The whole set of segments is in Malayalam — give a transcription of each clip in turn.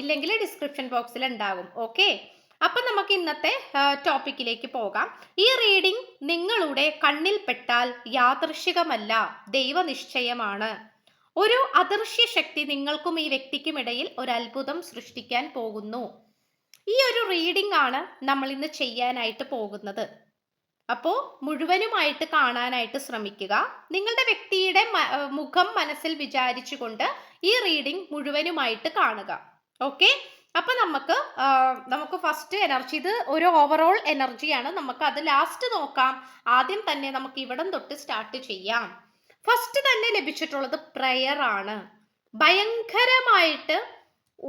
ഇല്ലെങ്കിൽ ഡിസ്ക്രിപ്ഷൻ ബോക്സിൽ ഉണ്ടാകും. ഓക്കെ അപ്പൊ നമുക്ക് ഇന്നത്തെ ടോപ്പിക്കിലേക്ക് പോകാം. ഈ റീഡിംഗ് നിങ്ങളുടെ കണ്ണിൽപ്പെട്ടാൽ യാദൃശികമല്ല ദൈവനിശ്ചയമാണ്. ഒരു അദൃശ്യ ശക്തി നിങ്ങൾക്കും ഈ വ്യക്തിക്കും ഇടയിൽ ഒരു അത്ഭുതം സൃഷ്ടിക്കാൻ പോകുന്നു. ഈ ഒരു റീഡിംഗ് ആണ് നമ്മൾ ഇന്ന് ചെയ്യാനായിട്ട് പോകുന്നത്. അപ്പോൾ മുഴുവനുമായിട്ട് കാണാനായിട്ട് ശ്രമിക്കുക. നിങ്ങളുടെ വ്യക്തിയുടെ മുഖം മനസ്സിൽ വിചാരിച്ചുകൊണ്ട് ഈ റീഡിംഗ് മുഴുവനുമായിട്ട് കാണുക. ഓക്കെ അപ്പൊ നമുക്ക് നമുക്ക് ഫസ്റ്റ് എനർജി ഇത് ഒരു ഓവറോൾ എനർജിയാണ് നമുക്ക് അത് ലാസ്റ്റ് നോക്കാം. ആദ്യം തന്നെ നമുക്ക് ഇവിടം തൊട്ട് സ്റ്റാർട്ട് ചെയ്യാം. ഫസ്റ്റ് തന്നെ ലഭിച്ചിട്ടുള്ളത് പ്രയർ ആണ്. ഭയങ്കരമായിട്ട്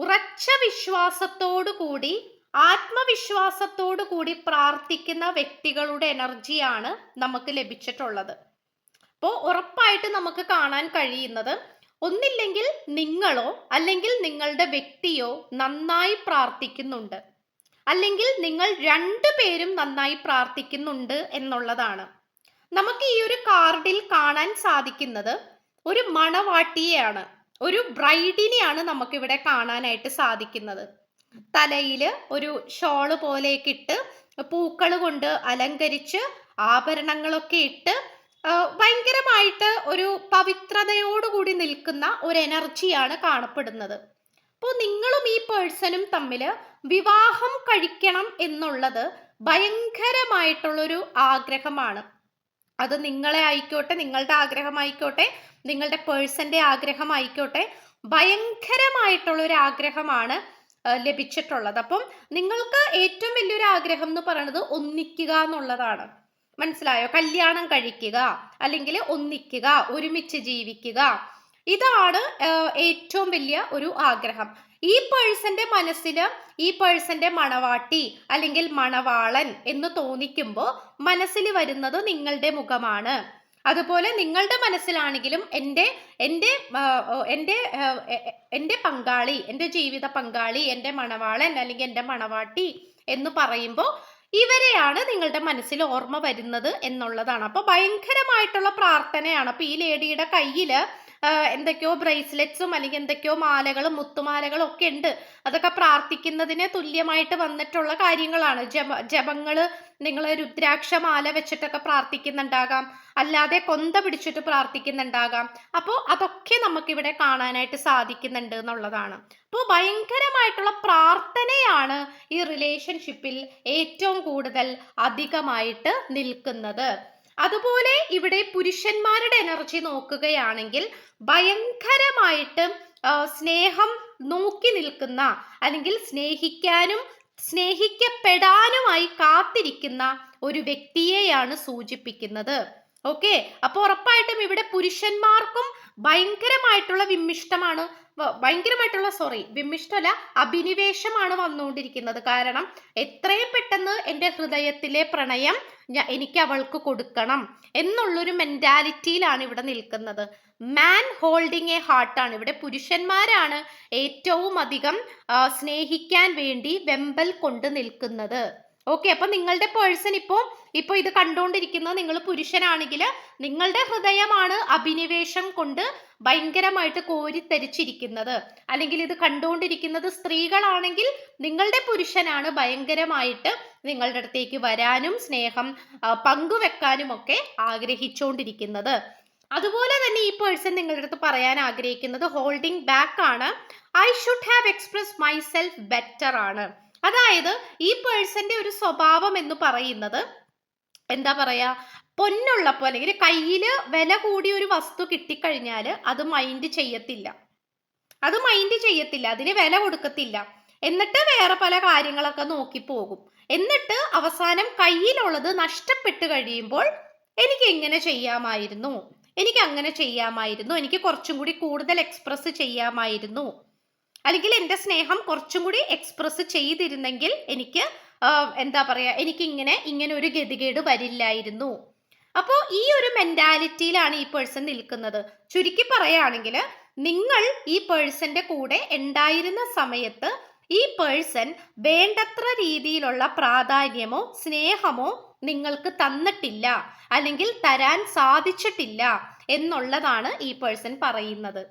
ഉറച്ച വിശ്വാസത്തോടു കൂടി ആത്മവിശ്വാസത്തോടു കൂടി പ്രാർത്ഥിക്കുന്ന വ്യക്തികളുടെ എനർജിയാണ് നമുക്ക് ലഭിച്ചിട്ടുള്ളത്. അപ്പോൾ ഉറപ്പായിട്ട് നമുക്ക് കാണാൻ കഴിയുന്നത് ഒന്നില്ലെങ്കിൽ നിങ്ങളോ അല്ലെങ്കിൽ നിങ്ങളുടെ വ്യക്തിയോ നന്നായി പ്രാർത്ഥിക്കുന്നുണ്ട്. അല്ലെങ്കിൽ നിങ്ങൾ രണ്ടു പേരും നന്നായി പ്രാർത്ഥിക്കുന്നുണ്ട് എന്നുള്ളതാണ്. നമുക്ക് ഈ ഒരു കാർഡിൽ കാണാൻ സാധിക്കുന്നത് ഒരു മണവാട്ടിയെയാണ്. ഒരു ബ്രൈഡിനെയാണ് നമുക്കിവിടെ കാണാനായിട്ട് സാധിക്കുന്നത്. തലയിൽ ഒരു ഷോൾ പോലെയൊക്കെ ഇട്ട് പൂക്കൾ കൊണ്ട് അലങ്കരിച്ച് ആഭരണങ്ങളൊക്കെ ഇട്ട് ഭയങ്കരമായിട്ട് ഒരു പവിത്രതയോടുകൂടി നിൽക്കുന്ന ഒരു എനർജിയാണ് കാണപ്പെടുന്നത്. അപ്പോൾ നിങ്ങളും ഈ പേഴ്സണും തമ്മിൽ വിവാഹം കഴിക്കണം എന്നുള്ളത് ഭയങ്കരമായിട്ടുള്ളൊരു ആഗ്രഹമാണ്. അത് നിങ്ങളെ ആയിക്കോട്ടെ നിങ്ങളുടെ ആഗ്രഹമായിക്കോട്ടെ നിങ്ങളുടെ പേഴ്സന്റെ ആഗ്രഹമായിക്കോട്ടെ ഭയങ്കരമായിട്ടുള്ളൊരു ആഗ്രഹമാണ് ലഭിച്ചിട്ടുള്ളത്. അപ്പം നിങ്ങൾക്ക് ഏറ്റവും വലിയൊരു ആഗ്രഹം എന്ന് പറയുന്നത് ഒന്നിക്കുക എന്നുള്ളതാണ്. മനസ്സിലായോ? കല്യാണം കഴിക്കുക അല്ലെങ്കിൽ ഒന്നിക്കുക ഒരുമിച്ച് ജീവിക്കുക. ഇതാണ് ഏറ്റവും വലിയ ഒരു ആഗ്രഹം. ഈ പേഴ്സന്റെ മനസ്സിൽ ഈ പേഴ്സന്റെ മണവാട്ടി അല്ലെങ്കിൽ മണവാളൻ എന്ന് തോന്നിക്കുമ്പോൾ മനസ്സിൽ വരുന്നത് നിങ്ങളുടെ മുഖമാണ്. അതുപോലെ നിങ്ങളുടെ മനസ്സിലാണെങ്കിലും എന്റെ എന്റെ എന്റെ എന്റെ പങ്കാളി എന്റെ ജീവിത പങ്കാളി എന്റെ മണവാളൻ അല്ലെങ്കിൽ എന്റെ മണവാട്ടി എന്ന് പറയുമ്പോൾ ഇവരെയാണ് നിങ്ങളുടെ മനസ്സിൽ ഓർമ്മ വരുന്നത് എന്നുള്ളതാണ്. അപ്പോൾ ഭയങ്കരമായിട്ടുള്ള പ്രാർത്ഥനയാണ്. അപ്പോൾ ഈ ലേഡിയുടെ കയ്യിൽ എന്തൊക്കെയോ ബ്രേസ്ലെറ്റ്സും അല്ലെങ്കിൽ എന്തൊക്കെയോ മാലകളും മുത്തുമാലകളും ഒക്കെ ഉണ്ട്. അതൊക്കെ പ്രാർത്ഥിക്കുന്നതിന് തുല്യമായിട്ട് വന്നിട്ടുള്ള കാര്യങ്ങളാണ്. ജപ ജപങ്ങൾ നിങ്ങൾ രുദ്രാക്ഷ മാല വെച്ചിട്ടൊക്കെ പ്രാർത്ഥിക്കുന്നുണ്ടാകാം. അല്ലാതെ കൊന്ത പിടിച്ചിട്ട് പ്രാർത്ഥിക്കുന്നുണ്ടാകാം. അപ്പോൾ അതൊക്കെ നമുക്കിവിടെ കാണാനായിട്ട് സാധിക്കുന്നുണ്ട് എന്നുള്ളതാണ്. അപ്പോൾ ഭയങ്കരമായിട്ടുള്ള പ്രാർത്ഥനയാണ് ഈ റിലേഷൻഷിപ്പിൽ ഏറ്റവും കൂടുതൽ അധികമായിട്ട് നിൽക്കുന്നത്. അതുപോലെ ഇവിടെ പുരുഷന്മാരുടെ എനർജി നോക്കുകയാണെങ്കിൽ ഭയങ്കരമായിട്ട് സ്നേഹം നോക്കി നിൽക്കുന്ന അല്ലെങ്കിൽ സ്നേഹിക്കാനും സ്നേഹിക്കപ്പെടാനുമായി കാത്തിരിക്കുന്ന ഒരു വ്യക്തിയെയാണ് സൂചിപ്പിക്കുന്നത്. ഓക്കെ? അപ്പൊ ഉറപ്പായിട്ടും ഇവിടെ പുരുഷന്മാർക്കും ഭയങ്കരമായിട്ടുള്ള വിമ്മിഷ്ടമാണ് ഭയങ്കരമായിട്ടുള്ള സോറി വിമിഷ്ടല അഭിനിവേശമാണ് വന്നുകൊണ്ടിരിക്കുന്നത്. കാരണം എത്രയും പെട്ടെന്ന് എന്റെ ഹൃദയത്തിലെ പ്രണയം ഞാൻ എനിക്ക് അവൾക്ക് കൊടുക്കണം എന്നുള്ളൊരു മെന്റാലിറ്റിയിലാണ് ഇവിടെ നിൽക്കുന്നത്. മാൻ ഹോൾഡിങ് എ ഹാർട്ടാണ് ഇവിടെ പുരുഷന്മാരാണ് ഏറ്റവും അധികം സ്നേഹിക്കാൻ വേണ്ടി വെമ്പൽ കൊണ്ട് നിൽക്കുന്നത്. ഓക്കെ അപ്പൊ നിങ്ങളുടെ പേഴ്സൺ ഇപ്പോ ഇപ്പൊ ഇത് കണ്ടുകൊണ്ടിരിക്കുന്നത് നിങ്ങൾ പുരുഷനാണെങ്കിൽ നിങ്ങളുടെ ഹൃദയമാണ് അഭിനിവേശം കൊണ്ട് ഭയങ്കരമായിട്ട് കോരിത്തരിച്ചിരിക്കുന്നത് അല്ലെങ്കിൽ ഇത് കണ്ടുകൊണ്ടിരിക്കുന്നത് സ്ത്രീകളാണെങ്കിൽ നിങ്ങളുടെ പുരുഷനാണ് ഭയങ്കരമായിട്ട് നിങ്ങളുടെ അടുത്തേക്ക് വരാനും സ്നേഹം പങ്കുവെക്കാനും ഒക്കെ ആഗ്രഹിച്ചുകൊണ്ടിരിക്കുന്നത് അതുപോലെ തന്നെ ഈ പേഴ്സൺ നിങ്ങളുടെ അടുത്ത് പറയാൻ ആഗ്രഹിക്കുന്നത് ഹോൾഡിംഗ് ബാക്ക് ആണ്. I should have express myself better ആണ്. അതായത് ഈ പേഴ്സന്റെ ഒരു സ്വഭാവം എന്ന് പറയുന്നത് എന്താ പറയാ പൊന്നുള്ളപ്പോൾ അല്ലെങ്കിൽ കയ്യിൽ വില കൂടിയ ഒരു വസ്തു കിട്ടിക്കഴിഞ്ഞാൽ അത് മൈൻഡ് ചെയ്യത്തില്ല. അത് മൈൻഡ് ചെയ്യത്തില്ല അതിന് വില കൊടുക്കത്തില്ല. എന്നിട്ട് വേറെ പല കാര്യങ്ങളൊക്കെ നോക്കി പോകും. എന്നിട്ട് അവസാനം കയ്യിലുള്ളത് നഷ്ടപ്പെട്ട് കഴിയുമ്പോൾ എനിക്ക് എങ്ങനെ ചെയ്യാമായിരുന്നു? എനിക്ക് അങ്ങനെ ചെയ്യാമായിരുന്നു. എനിക്ക് കുറച്ചും കൂടി കൂടുതൽ എക്സ്പ്രസ് ചെയ്യാമായിരുന്നു. അല്ലെങ്കിൽ എന്റെ സ്നേഹം കുറച്ചും കൂടി എക്സ്പ്രസ് ചെയ്തിരുന്നെങ്കിൽ എനിക്ക് എന്താ പറയുക എനിക്കിങ്ങനെ ഇങ്ങനെ ഒരു ഗതികേട് വരില്ലായിരുന്നു. അപ്പോൾ ഈ ഒരു മെന്റാലിറ്റിയിലാണ് ഈ പേഴ്സൺ നിൽക്കുന്നത്. ചുരുക്കി പറയുകയാണെങ്കിൽ നിങ്ങൾ ഈ പേഴ്സന്റെ കൂടെ ഉണ്ടായിരുന്ന സമയത്ത് ഈ പേഴ്സൺ വേണ്ടത്ര രീതിയിലുള്ള പ്രാധാന്യമോ സ്നേഹമോ നിങ്ങൾക്ക് തന്നിട്ടില്ല അല്ലെങ്കിൽ തരാൻ സാധിച്ചിട്ടില്ല എന്നുള്ളതാണ് ഈ പേഴ്സൺ പറയുന്നത്.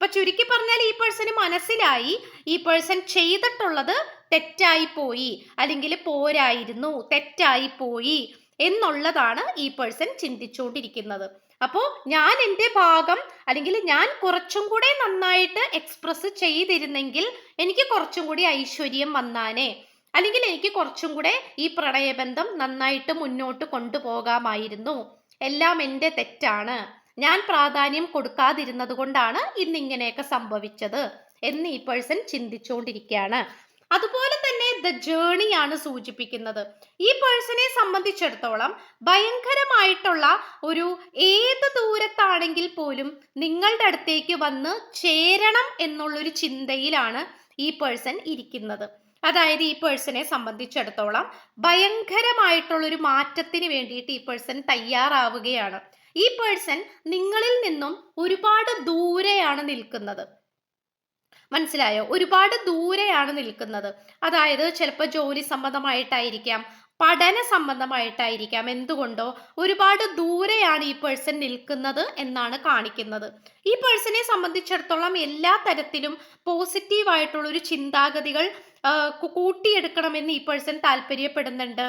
അപ്പൊ ചുരുക്കി പറഞ്ഞാൽ ഈ പേഴ്സന് മനസ്സിലായി. ഈ പേഴ്സൺ ചെയ്തിട്ടുള്ളത് തെറ്റായി പോയി. അല്ലെങ്കിൽ പോരായിരുന്നു തെറ്റായി പോയി എന്നുള്ളതാണ് ഈ പേഴ്സൺ ചിന്തിച്ചുകൊണ്ടിരിക്കുന്നത്. അപ്പോൾ ഞാൻ എന്റെ ഭാഗം അല്ലെങ്കിൽ ഞാൻ കുറച്ചും കൂടെ നന്നായിട്ട് എക്സ്പ്രസ് ചെയ്തിരുന്നെങ്കിൽ എനിക്ക് കുറച്ചും കൂടി ഐശ്വര്യം വന്നാനേ. അല്ലെങ്കിൽ എനിക്ക് കുറച്ചും കൂടെ ഈ പ്രണയബന്ധം നന്നായിട്ട് മുന്നോട്ട് കൊണ്ടുപോകാമായിരുന്നു. എല്ലാം എന്റെ തെറ്റാണ്. ഞാൻ പ്രാധാന്യം കൊടുക്കാതിരുന്നത് കൊണ്ടാണ് ഇന്നിങ്ങനെയൊക്കെ സംഭവിച്ചത് എന്ന് ഈ പേഴ്സൺ ചിന്തിച്ചുകൊണ്ടിരിക്കുകയാണ്. അതുപോലെ തന്നെ ദ ജേണി ആണ് സൂചിപ്പിക്കുന്നത്. ഈ പേഴ്സണെ സംബന്ധിച്ചിടത്തോളം ഭയങ്കരമായിട്ടുള്ള ഒരു ഏത് ദൂരത്താണെങ്കിൽ പോലും നിങ്ങളുടെ അടുത്തേക്ക് വന്ന് ചേരണം എന്നുള്ളൊരു ചിന്തയിലാണ് ഈ പേഴ്സൺ ഇരിക്കുന്നത്. അതായത് ഈ പേഴ്സണെ സംബന്ധിച്ചിടത്തോളം ഭയങ്കരമായിട്ടുള്ളൊരു മാറ്റത്തിന് വേണ്ടിയിട്ട് ഈ പേഴ്സൺ തയ്യാറാവുകയാണ്. ഈ പേഴ്സൺ നിങ്ങളിൽ നിന്നും ഒരുപാട് ദൂരെയാണ് നിൽക്കുന്നത്. മനസ്സിലായോ? ഒരുപാട് ദൂരെയാണ് നിൽക്കുന്നത്. അതായത് ചിലപ്പോൾ ജോലി സംബന്ധമായിട്ടായിരിക്കാം പഠന സംബന്ധമായിട്ടായിരിക്കാം എന്തുകൊണ്ടോ ഒരുപാട് ദൂരെയാണ് ഈ പേഴ്സൺ നിൽക്കുന്നത് എന്നാണ് കാണിക്കുന്നത്. ഈ പേഴ്സണെ സംബന്ധിച്ചിടത്തോളം എല്ലാ തരത്തിലും പോസിറ്റീവായിട്ടുള്ള ഒരു ചിന്താഗതികൾ കൂട്ടിയെടുക്കണമെന്ന് ഈ പേഴ്സൺ താല്പര്യപ്പെടുന്നുണ്ട്.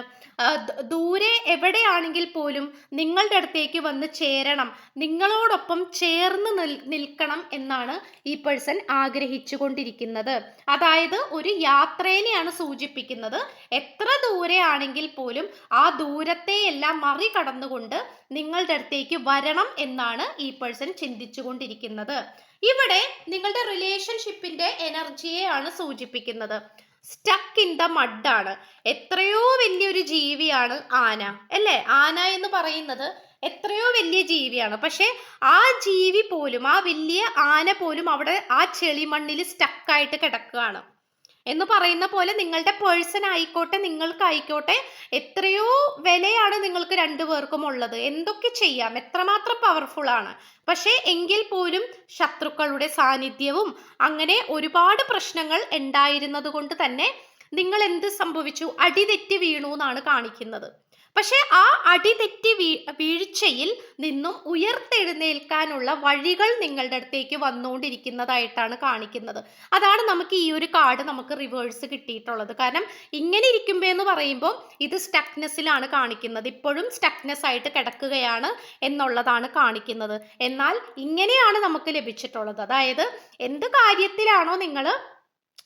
ദൂരെ എവിടെയാണെങ്കിൽ പോലും നിങ്ങളുടെ അടുത്തേക്ക് വന്ന് ചേരണം. നിങ്ങളോടൊപ്പം ചേർന്ന് നിൽക്കണം എന്നാണ് ഈ പേഴ്സൺ ആഗ്രഹിച്ചു കൊണ്ടിരിക്കുന്നത് അതായത് ഒരു യാത്രേനെയാണ് സൂചിപ്പിക്കുന്നത്. എത്ര ദൂരെ ആണെങ്കിൽ പോലും ആ ദൂരത്തെ എല്ലാം മറികടന്നുകൊണ്ട് നിങ്ങളുടെ അടുത്തേക്ക് വരണം എന്നാണ് ഈ പേഴ്സൺ ചിന്തിച്ചു കൊണ്ടിരിക്കുന്നത് ഇവിടെ നിങ്ങളുടെ റിലേഷൻഷിപ്പിന്റെ എനർജിയെ ആണ് സൂചിപ്പിക്കുന്നത് സ്റ്റക്ക് ഇൻ ദ മഡാണ് എത്രയോ വലിയൊരു ജീവിയാണ് ആന അല്ലേ? ആന എന്ന് പറയുന്നത് എത്രയോ വലിയ ജീവിയാണ്. പക്ഷെ ആ ജീവി പോലും ആ വലിയ ആന പോലും അവിടെ ആ ചെളിമണ്ണിൽ സ്റ്റക്കായിട്ട് കിടക്കുകയാണ്. എന്ന് പറയുന്ന പോലെ നിങ്ങളുടെ പേഴ്സൺ ആയിക്കോട്ടെ നിങ്ങൾക്കായിക്കോട്ടെ എത്രയോ വിലയാണ് നിങ്ങൾക്ക് രണ്ടുപേർക്കും ഉള്ളത്. എന്തൊക്കെ ചെയ്യാം? എത്രമാത്രം പവർഫുൾ ആണ്. പക്ഷേ എങ്കിൽ പോലും ശത്രുക്കളുടെ സാന്നിധ്യവും അങ്ങനെ ഒരുപാട് പ്രശ്നങ്ങൾ ഉണ്ടായിരുന്നത് കൊണ്ട് തന്നെ നിങ്ങൾ എന്ത് സംഭവിച്ചു? അടിതെറ്റി വീണു എന്നാണ് കാണിക്കുന്നത്. പക്ഷെ ആ അടിതെറ്റി വീ വീഴ്ചയിൽ നിന്നും ഉയർത്തെഴുന്നേൽക്കാനുള്ള വഴികൾ നിങ്ങളുടെ അടുത്തേക്ക് വന്നുകൊണ്ടിരിക്കുന്നതായിട്ടാണ് കാണിക്കുന്നത്. അതാണ് നമുക്ക് ഈ ഒരു കാർഡ് നമുക്ക് റിവേഴ്സ് കിട്ടിയിട്ടുള്ളത്. കാരണം ഇങ്ങനെ ഇരിക്കുമ്പോൾ എന്ന് പറയുമ്പോൾ ഇത് സ്റ്റക്നെസ്സിലാണ് കാണിക്കുന്നത്. ഇപ്പോഴും സ്റ്റക്നെസ് ആയിട്ട് കിടക്കുകയാണ് എന്നുള്ളതാണ് കാണിക്കുന്നത്. എന്നാൽ ഇങ്ങനെയാണ് നമുക്ക് ലഭിച്ചിട്ടുള്ളത്. അതായത് എന്ത് കാര്യത്തിലാണോ നിങ്ങൾ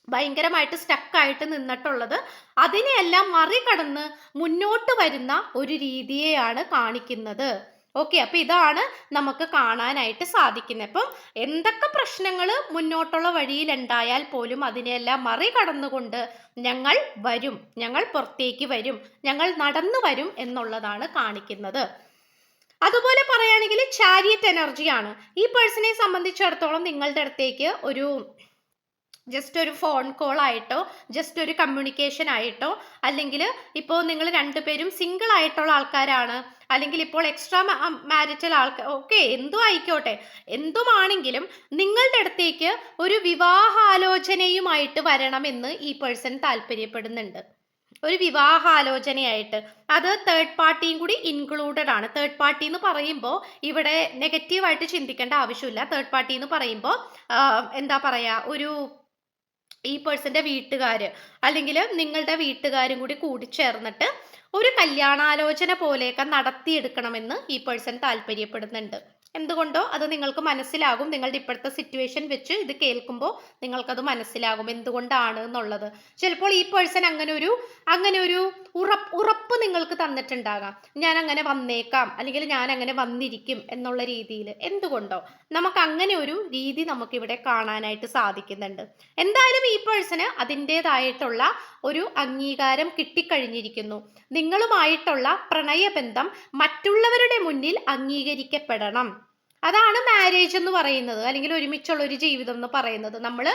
ഭയങ്കരമായിട്ട് സ്റ്റക്കായിട്ട് നിന്നിട്ടുള്ളത്. അതിനെയെല്ലാം മറികടന്ന് മുന്നോട്ട് വരുന്ന ഒരു രീതിയെയാണ് കാണിക്കുന്നത്. ഓക്കെ അപ്പൊ ഇതാണ് നമുക്ക് കാണാനായിട്ട് സാധിക്കുന്നത്. അപ്പം എന്തൊക്കെ പ്രശ്നങ്ങൾ മുന്നോട്ടുള്ള വഴിയിൽ ഉണ്ടായാൽ പോലും അതിനെയെല്ലാം മറികടന്നുകൊണ്ട് ഞങ്ങൾ വരും ഞങ്ങൾ പുറത്തേക്ക് വരും ഞങ്ങൾ നടന്നു വരും എന്നുള്ളതാണ് കാണിക്കുന്നത്. അതുപോലെ പറയുകയാണെങ്കിൽ ചാരിയറ്റ് എനർജിയാണ് ഈ പേഴ്സണെ സംബന്ധിച്ചിടത്തോളം നിങ്ങളുടെ അടുത്തേക്ക് ഒരു ജസ്റ്റ് ഒരു ഫോൺ കോൾ ആയിട്ടോ ജസ്റ്റ് ഒരു കമ്മ്യൂണിക്കേഷൻ ആയിട്ടോ അല്ലെങ്കിൽ ഇപ്പോൾ നിങ്ങൾ രണ്ടുപേരും സിംഗിൾ ആയിട്ടുള്ള ആൾക്കാരാണ് അല്ലെങ്കിൽ ഇപ്പോൾ എക്സ്ട്രാ മാരിറ്റൽ ആൾക്കാർ ഓക്കെ എന്തും ആയിക്കോട്ടെ. എന്തുമാണെങ്കിലും നിങ്ങളുടെ അടുത്തേക്ക് ഒരു വിവാഹാലോചനയുമായിട്ട് വരണമെന്ന് ഈ പേഴ്സൺ താല്പര്യപ്പെടുന്നുണ്ട്. ഒരു വിവാഹാലോചനയായിട്ട്. അത് തേർഡ് പാർട്ടിയും കൂടി ഇൻക്ലൂഡഡ് ആണ്. തേർഡ് പാർട്ടി എന്ന് പറയുമ്പോൾ ഇവിടെ നെഗറ്റീവായിട്ട് ചിന്തിക്കേണ്ട ആവശ്യമില്ല. തേർഡ് പാർട്ടി എന്ന് പറയുമ്പോൾ എന്താ പറയുക ഒരു ഈ പേഴ്സന്റെ വീട്ടുകാർ അല്ലെങ്കിൽ നിങ്ങളുടെ വീട്ടുകാരും കൂടി കൂടിച്ചേർന്നിട്ട് ഒരു കല്യാണാലോചന പോലെയൊക്കെ നടത്തിയെടുക്കണമെന്ന് ഈ പേഴ്സൺ താല്പര്യപ്പെടുന്നുണ്ട്. എന്തുകൊണ്ടോ അത് നിങ്ങൾക്ക് മനസ്സിലാകും. നിങ്ങളുടെ ഇപ്പോഴത്തെ സിറ്റുവേഷൻ വെച്ച് ഇത് കേൾക്കുമ്പോൾ നിങ്ങൾക്കത് മനസ്സിലാകും എന്തുകൊണ്ടാണ് എന്നുള്ളത്. ചിലപ്പോൾ ഈ പേഴ്സൺ അങ്ങനെ ഒരു അങ്ങനെ ഒരു ഉറപ്പ് ഉറപ്പ് നിങ്ങൾക്ക് തന്നിട്ടുണ്ടാകാം. ഞാൻ അങ്ങനെ വന്നേക്കാം അല്ലെങ്കിൽ ഞാൻ അങ്ങനെ വന്നിരിക്കും എന്നുള്ള രീതിയിൽ എന്തുകൊണ്ടോ? നമുക്ക് അങ്ങനെ ഒരു രീതി നമുക്കിവിടെ കാണാനായിട്ട് സാധിക്കുന്നുണ്ട്. എന്തായാലും ഈ പേഴ്സണ് അതിന്റെതായിട്ടുള്ള ഒരു അംഗീകാരം കിട്ടിക്കഴിഞ്ഞിരിക്കുന്നു. നിങ്ങളുമായിട്ടുള്ള പ്രണയബന്ധം മറ്റുള്ളവരുടെ മുന്നിൽ അംഗീകരിക്കപ്പെടണം. അതാണ് മാരേജ് എന്ന് പറയുന്നത് അല്ലെങ്കിൽ ഒരുമിച്ചുള്ള ഒരു ജീവിതം എന്ന് പറയുന്നത്. നമ്മൾ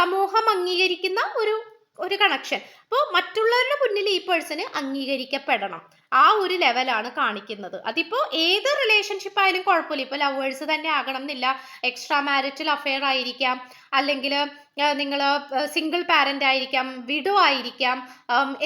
സമൂഹം അംഗീകരിക്കുന്ന ഒരു ഒരു കണക്ഷൻ അപ്പോൾ മറ്റുള്ളവരുടെ മുന്നിൽ ഈ പേഴ്സണ് അംഗീകരിക്കപ്പെടണം. ആ ഒരു ലെവലാണ് കാണിക്കുന്നത്. അതിപ്പോൾ ഏത് റിലേഷൻഷിപ്പ് ആയാലും കുഴപ്പമില്ല. ഇപ്പോൾ ലവേഴ്സ് തന്നെ ആകണം എന്നില്ല. എക്സ്ട്രാ മാരിറ്റൽ അഫെയർ ആയിരിക്കാം. അല്ലെങ്കിൽ നിങ്ങൾ സിംഗിൾ പാരന്റ് ആയിരിക്കാം വിഡോ ആയിരിക്കാം.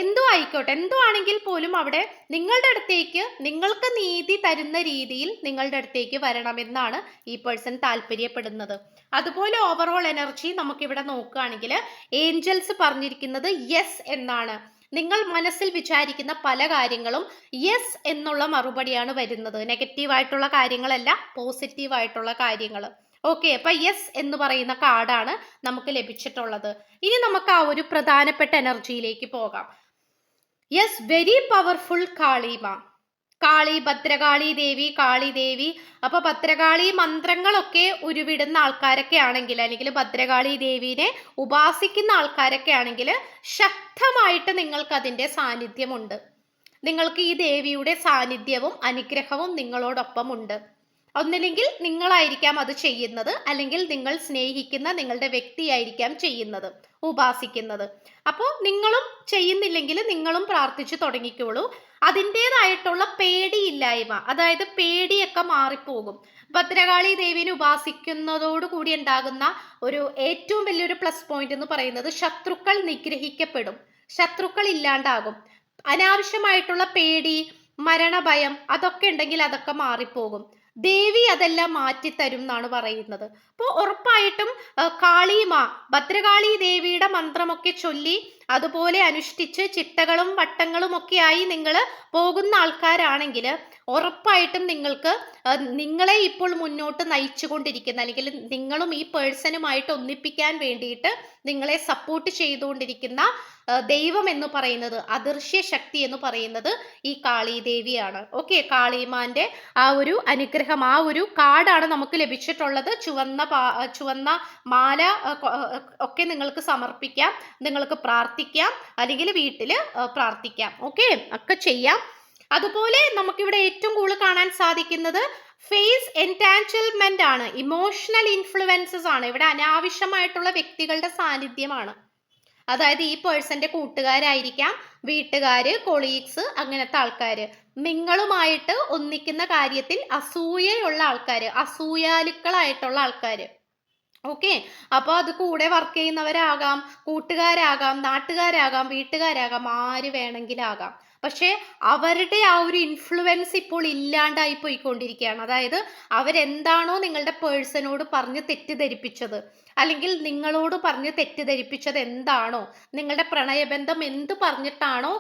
എന്തോ ആയിക്കോട്ടെ. എന്തോ ആണെങ്കിൽ പോലും അവിടെ നിങ്ങളുടെ അടുത്തേക്ക് നിങ്ങൾക്ക് നീതി തരുന്ന രീതിയിൽ നിങ്ങളുടെ അടുത്തേക്ക് വരണമെന്നാണ് ഈ പേഴ്സൺ താല്പര്യപ്പെടുന്നത്. അതുപോലെ ഓവറോൾ എനർജി നമുക്കിവിടെ നോക്കുകയാണെങ്കിൽ ഏഞ്ചൽസ് പറഞ്ഞിരിക്കുന്നത് യെസ് എന്നാണ്. നിങ്ങൾ മനസ്സിൽ വിചാരിക്കുന്ന പല കാര്യങ്ങളും യെസ് എന്നുള്ള മറുപടിയാണ് വരുന്നത്. നെഗറ്റീവ് ആയിട്ടുള്ള കാര്യങ്ങളല്ല പോസിറ്റീവ് ആയിട്ടുള്ള കാര്യങ്ങൾ. ഓക്കെ അപ്പൊ യെസ് എന്ന് പറയുന്ന കാർഡാണ് നമുക്ക് ലഭിച്ചിട്ടുള്ളത്. ഇനി നമുക്ക് ആ ഒരു പ്രധാനപ്പെട്ട എനർജിയിലേക്ക് പോകാം. യെസ് വെരി പവർഫുൾ കാളിമ. കാളി ഭദ്രകാളി ദേവി കാളി ദേവി. അപ്പൊ ഭദ്രകാളി മന്ത്രങ്ങളൊക്കെ ഉരുവിടുന്ന ആൾക്കാരൊക്കെ ആണെങ്കിൽ അല്ലെങ്കിൽ ഭദ്രകാളി ദേവിനെ ഉപാസിക്കുന്ന ആൾക്കാരൊക്കെ ആണെങ്കിൽ ശക്തമായിട്ട് നിങ്ങൾക്ക് അതിന്റെ സാന്നിധ്യമുണ്ട്. നിങ്ങൾക്ക് ഈ ദേവിയുടെ സാന്നിധ്യവും അനുഗ്രഹവും നിങ്ങളോടൊപ്പം ഉണ്ട് ഒന്നില്ലെങ്കിൽ നിങ്ങളായിരിക്കാം അത് ചെയ്യുന്നത് അല്ലെങ്കിൽ നിങ്ങൾ സ്നേഹിക്കുന്ന നിങ്ങളുടെ വ്യക്തിയായിരിക്കാം ചെയ്യുന്നത് ഉപാസിക്കുന്നത്. അപ്പോൾ നിങ്ങളും ചെയ്യുന്നില്ലെങ്കിൽ നിങ്ങളും പ്രാർത്ഥിച്ചു തുടങ്ങിക്കോളൂ. അതിന്റെതായിട്ടുള്ള പേടിയില്ലായ്മ അതായത് പേടിയൊക്കെ മാറിപ്പോകും. ഭദ്രകാളി ദേവിനെ ഉപാസിക്കുന്നതോടുകൂടി ഉണ്ടാകുന്ന ഒരു ഏറ്റവും വലിയൊരു പ്ലസ് പോയിന്റ് എന്ന് പറയുന്നത് ശത്രുക്കൾ നിഗ്രഹിക്കപ്പെടും. ശത്രുക്കൾ ഇല്ലാണ്ടാകും. അനാവശ്യമായിട്ടുള്ള പേടി മരണഭയം അതൊക്കെ ഉണ്ടെങ്കിൽ അതൊക്കെ മാറിപ്പോകും. ദേവി അതെല്ലാം മാറ്റിത്തരും എന്നാണ് പറയുന്നത്. അപ്പോൾ ഉറപ്പായിട്ടും കാളിമാ ഭദ്രകാളി ദേവിയുടെ മന്ത്രമൊക്കെ ചൊല്ലി അതുപോലെ അനുഷ്ഠിച്ച് ചിട്ടകളും വട്ടങ്ങളും ഒക്കെയായി നിങ്ങൾ പോകുന്ന ആൾക്കാരാണെങ്കിൽ ഉറപ്പായിട്ടും നിങ്ങൾക്ക് നിങ്ങളെ ഇപ്പോൾ മുന്നോട്ട് നയിച്ചുകൊണ്ടിരിക്കുന്ന അല്ലെങ്കിൽ നിങ്ങളും ഈ പേഴ്സണുമായിട്ട് ഒന്നിപ്പിക്കാൻ വേണ്ടിയിട്ട് നിങ്ങളെ സപ്പോർട്ട് ചെയ്തുകൊണ്ടിരിക്കുന്ന ദൈവം എന്ന് പറയുന്നത് അദൃശ്യ ശക്തി എന്ന് പറയുന്നത് ഈ കാളി ദേവിയാണ് ഓക്കെ കാളിമാന്റെ ആ ഒരു അനുഗ്രഹം ആ ഒരു കാർഡാണ് നമുക്ക് ലഭിച്ചിട്ടുള്ളത്. ചുവന്ന പാ ചുവന്ന മാല ഒക്കെ നിങ്ങൾക്ക് സമർപ്പിക്കാം നിങ്ങൾക്ക് പ്രാർത്ഥിക്കാം അല്ലെങ്കിൽ വീട്ടിൽ പ്രാർത്ഥിക്കാം. ഓക്കെ ഒക്കെ ചെയ്യാം. അതുപോലെ നമുക്കിവിടെ ഏറ്റവും കൂടുതൽ കാണാൻ സാധിക്കുന്നത് ഫേസ് എന്റാഞ്ചൽമെന്റ് ആണ്. ഇമോഷണൽ ഇൻഫ്ലുവൻസസ് ആണ്. ഇവിടെ അനാവശ്യമായിട്ടുള്ള വ്യക്തികളുടെ സാന്നിധ്യമാണ്. അതായത് ഈ പേഴ്സന്റെ കൂട്ടുകാരായിരിക്കാം വീട്ടുകാര് കൊളീഗ്സ് അങ്ങനത്തെ ആൾക്കാര്. നിങ്ങളുമായിട്ട് ഒന്നിക്കുന്ന കാര്യത്തിൽ അസൂയയുള്ള ആൾക്കാര് അസൂയാലുക്കളായിട്ടുള്ള ആൾക്കാര്. ഓക്കെ അപ്പോൾ അത് കൂടെ വർക്ക് ചെയ്യുന്നവരാകാം കൂട്ടുകാരാകാം നാട്ടുകാരാകാം വീട്ടുകാരാകാം ആര് വേണമെങ്കിലാകാം. പക്ഷേ അവരുടെ ആ ഒരു ഇൻഫ്ലുവൻസ് ഇപ്പോൾ ഇല്ലാണ്ടായി പോയിക്കൊണ്ടിരിക്കുകയാണ്. അതായത് അവരെന്താണോ നിങ്ങളുടെ പേഴ്സണോട് പറഞ്ഞ് തെറ്റിദ്ധരിപ്പിച്ചത് അല്ലെങ്കിൽ നിങ്ങളോട് പറഞ്ഞ് തെറ്റിദ്ധരിപ്പിച്ചത് എന്താണോ നിങ്ങളുടെ പ്രണയബന്ധം എന്ത് പറഞ്ഞിട്ടാണോ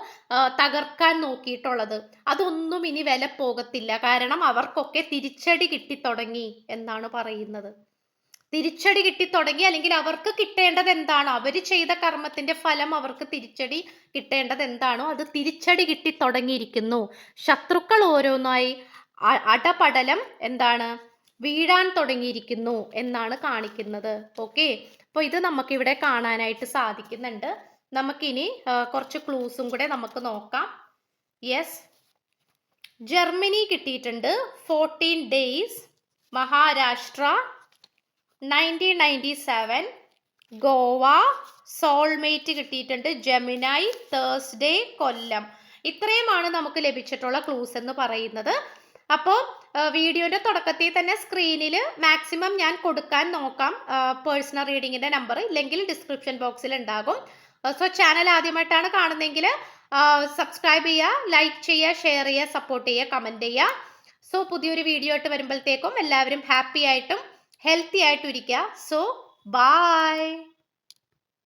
തകർക്കാൻ നോക്കിയിട്ടുള്ളത് അതൊന്നും ഇനി വില പോകത്തില്ല. കാരണം അവർക്കൊക്കെ തിരിച്ചടി കിട്ടിത്തുടങ്ങി എന്നാണ് പറയുന്നത്. തിരിച്ചടി കിട്ടി തുടങ്ങി. അല്ലെങ്കിൽ അവർക്ക് കിട്ടേണ്ടത് എന്താണോ? അവർ ചെയ്ത കർമ്മത്തിന്റെ ഫലം അവർക്ക് തിരിച്ചടി കിട്ടേണ്ടത് എന്താണോ അത് തിരിച്ചടി കിട്ടി തുടങ്ങിയിരിക്കുന്നു. ശത്രുക്കൾ ഓരോന്നായി അടപടലം എന്താണ്? വീഴാൻ തുടങ്ങിയിരിക്കുന്നു എന്നാണ് കാണിക്കുന്നത്. ഓക്കെ? അപ്പോൾ ഇത് നമുക്കിവിടെ കാണാനായിട്ട് സാധിക്കുന്നുണ്ട്. നമുക്കിനി കുറച്ച് ക്ലൂസും കൂടെ നമുക്ക് നോക്കാം. യെസ്. ജർമ്മനി കിട്ടിയിട്ടുണ്ട്. Fourteen days. Maharashtra. Nineteen ninety seven Goa soulmate കിട്ടിയിട്ടുണ്ട്. Gemini Thursday Kollam. ഇത്രയുമാണ് നമുക്ക് ലഭിച്ചിട്ടുള്ള ക്ലൂസ് എന്ന് പറയുന്നത്. അപ്പോൾ വീഡിയോയുടെ തുടക്കത്തിൽ തന്നെ സ്ക്രീനിൽ മാക്സിമം ഞാൻ കൊടുക്കാൻ നോക്കാം. പേഴ്സണൽ റീഡിങ്ങിന്റെ നമ്പർ ഇല്ലെങ്കിൽ ഡിസ്ക്രിപ്ഷൻ ബോക്സിൽ ഉണ്ടാകും. സോ ചാനൽ ആദ്യമായിട്ടാണ് കാണുന്നതെങ്കിൽ സബ്സ്ക്രൈബ് ചെയ്യുക ലൈക്ക് ചെയ്യുക ഷെയർ ചെയ്യുക സപ്പോർട്ട് ചെയ്യുക കമന്റ് ചെയ്യുക. സോ പുതിയൊരു വീഡിയോ ആയിട്ട് വരുമ്പോഴത്തേക്കും എല്ലാവരും ഹാപ്പി ആയിട്ടും ഹെൽത്തി ആയിട്ടിരിക്കുക സോ ബായ്